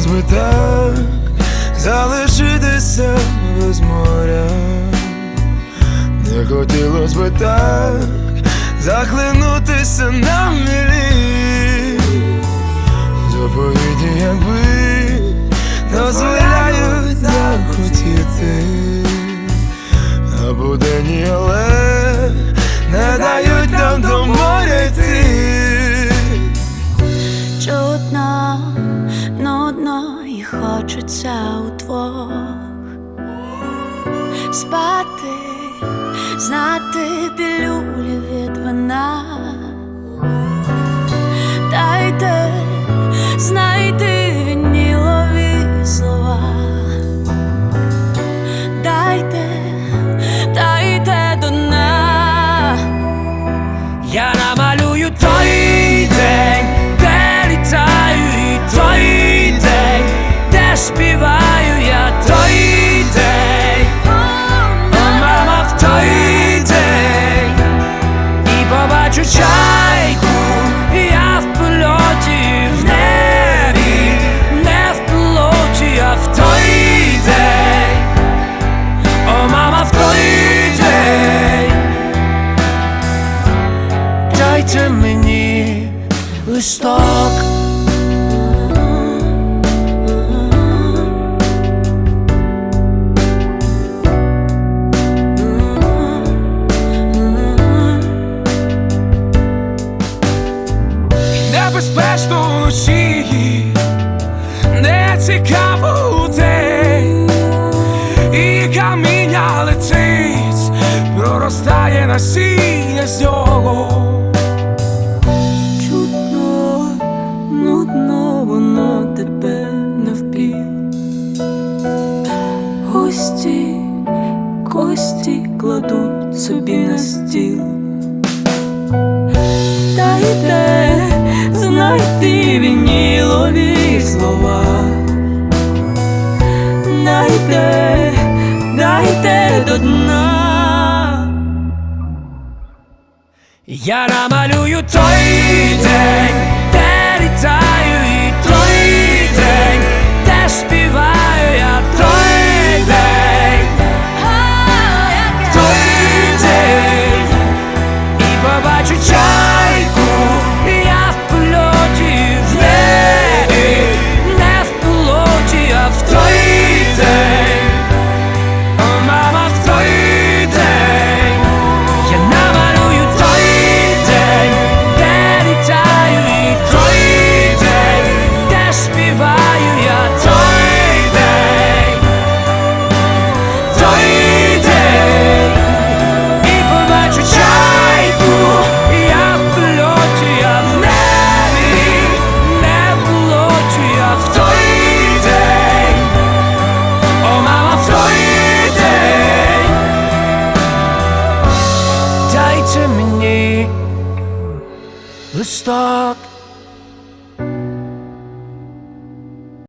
хотілось би так залишитися без моря, не хотілось би так захлинутися на мілі. Хочеться удвох спати, знати пілюлі від вина. Дайте знайти вінілові слова. Дайте, дайте до дна. Я намалюю той побачу чайку, я в польоті в небі, не в пілоті, а в той день, о, мама, в той день. Дайте мені листок. Цікаво день, і каміння летить, проростає насіння з нього. Чутно, нудно, воно тебе не впів. Гості, кості кладуть собі на стіл. Дайте знайти вінілові слова. Дайте, дайте до дна. Я намалюю той день, Дайте мені листок